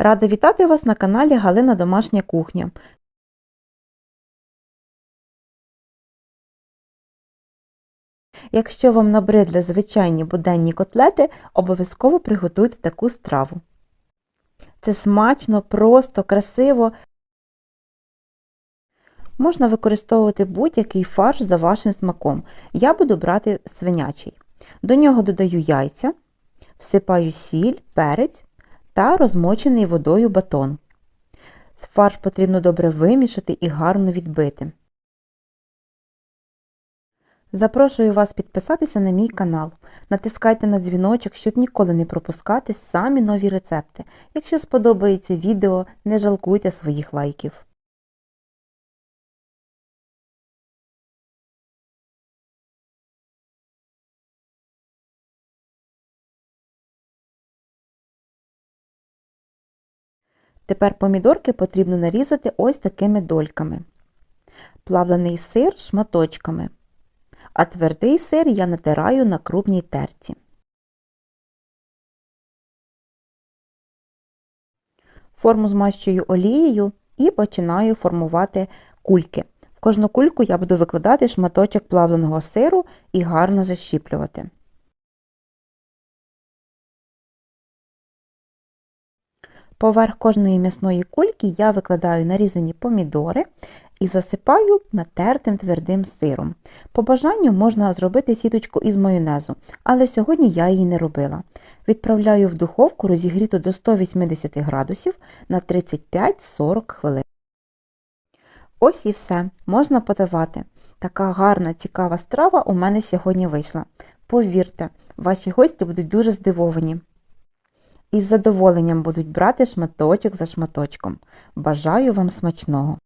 Рада вітати вас на каналі Галина Домашня кухня. Якщо вам набридли звичайні буденні котлети, обов'язково приготуйте таку страву. Це смачно, просто, красиво. Можна використовувати будь-який фарш за вашим смаком. Я буду брати свинячий. До нього додаю яйця, всипаю сіль, перець та розмочений водою батон. Фарш потрібно добре вимішати і гарно відбити. Запрошую вас підписатися на мій канал. Натискайте на дзвіночок, щоб ніколи не пропускати самі нові рецепти. Якщо сподобається відео, не жалкуйте своїх лайків. Тепер помідорки потрібно нарізати ось такими дольками. Плавлений сир шматочками, а твердий сир я натираю на крупній терці. Форму змащую олією і починаю формувати кульки. В кожну кульку я буду викладати шматочок плавленого сиру і гарно защіплювати. Поверх кожної м'ясної кульки я викладаю нарізані помідори і засипаю натертим твердим сиром. По бажанню можна зробити сіточку із майонезу, але сьогодні я її не робила. Відправляю в духовку розігріту до 180 градусів на 35-40 хвилин. Ось і все, можна подавати. Така гарна, цікава страва у мене сьогодні вийшла. Повірте, ваші гості будуть дуже здивовані. Із задоволенням будуть брати шматочок за шматочком. Бажаю вам смачного!